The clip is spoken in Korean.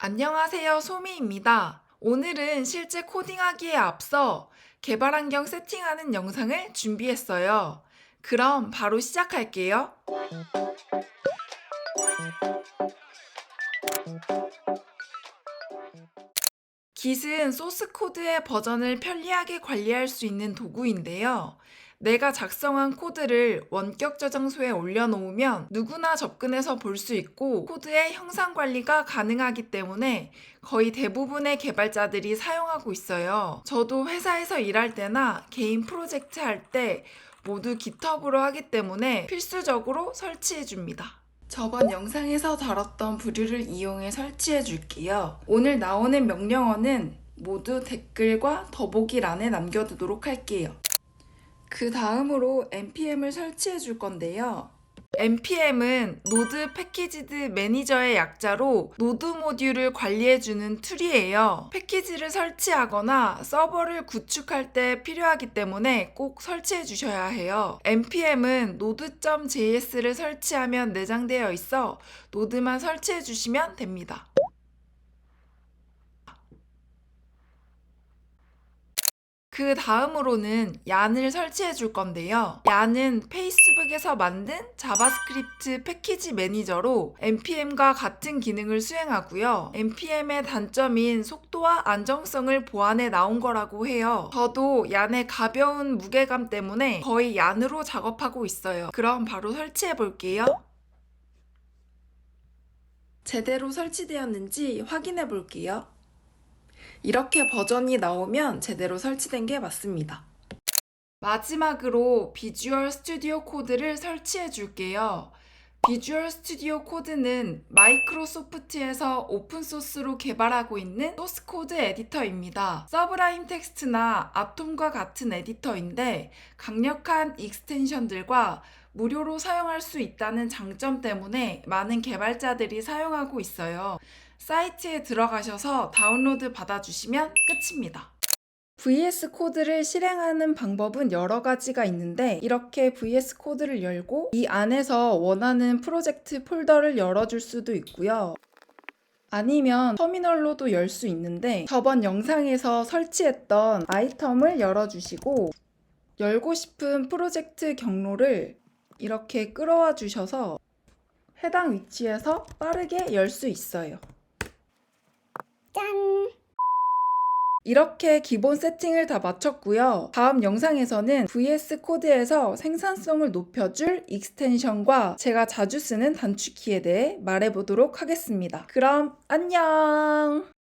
안녕하세요. 소미입니다. 오늘은 실제 코딩하기에 앞서 개발 환경 세팅하는 영상을 준비했어요. 그럼 바로 시작할게요. Git은 소스 코드의 버전을 편리하게 관리할 수 있는 도구인데요. 내가 작성한 코드를 원격 저장소에 올려놓으면 누구나 접근해서 볼 수 있고 코드의 형상 관리가 가능하기 때문에 거의 대부분의 개발자들이 사용하고 있어요. 저도 회사에서 일할 때나 개인 프로젝트 할 때 모두 GitHub으로 하기 때문에 필수적으로 설치해 줍니다. 저번 영상에서 다뤘던 부류를 이용해 설치해 줄게요. 오늘 나오는 명령어는 모두 댓글과 더보기란에 남겨두도록 할게요. 그 다음으로 npm을 설치해 줄 건데요. npm은 노드 패키지드 매니저의 약자로 노드 모듈을 관리해주는 툴이에요. 패키지를 설치하거나 서버를 구축할 때 필요하기 때문에 꼭 설치해 주셔야 해요. npm은 node.js를 설치하면 내장되어 있어 노드만 설치해 주시면 됩니다. 그 다음으로는 얀을 설치해 줄 건데요. 얀은 페이스북에서 만든 자바스크립트 패키지 매니저로 npm과 같은 기능을 수행하고요. npm의 단점인 속도와 안정성을 보완해 나온 거라고 해요. 저도 얀의 가벼운 무게감 때문에 거의 얀으로 작업하고 있어요. 그럼 바로 설치해 볼게요. 제대로 설치되었는지 확인해 볼게요. 이렇게 버전이 나오면 제대로 설치된 게 맞습니다. 마지막으로 비주얼 스튜디오 코드를 설치해 줄게요. 비주얼 스튜디오 코드는 마이크로소프트에서 오픈소스로 개발하고 있는 소스 코드 에디터입니다. 서브라임 텍스트나 아톰과 같은 에디터인데 강력한 익스텐션들과 무료로 사용할 수 있다는 장점 때문에 많은 개발자들이 사용하고 있어요. 사이트에 들어가셔서 다운로드 받아주시면 끝입니다. VS 코드를 실행하는 방법은 여러 가지가 있는데 이렇게 VS 코드를 열고 이 안에서 원하는 프로젝트 폴더를 열어줄 수도 있고요. 아니면 터미널로도 열 수 있는데 저번 영상에서 설치했던 아이템을 열어주시고 열고 싶은 프로젝트 경로를 이렇게 끌어와 주셔서 해당 위치에서 빠르게 열 수 있어요. 짠! 이렇게 기본 세팅을 다 마쳤고요. 다음 영상에서는 VS 코드에서 생산성을 높여줄 익스텐션과 제가 자주 쓰는 단축키에 대해 말해보도록 하겠습니다. 그럼 안녕!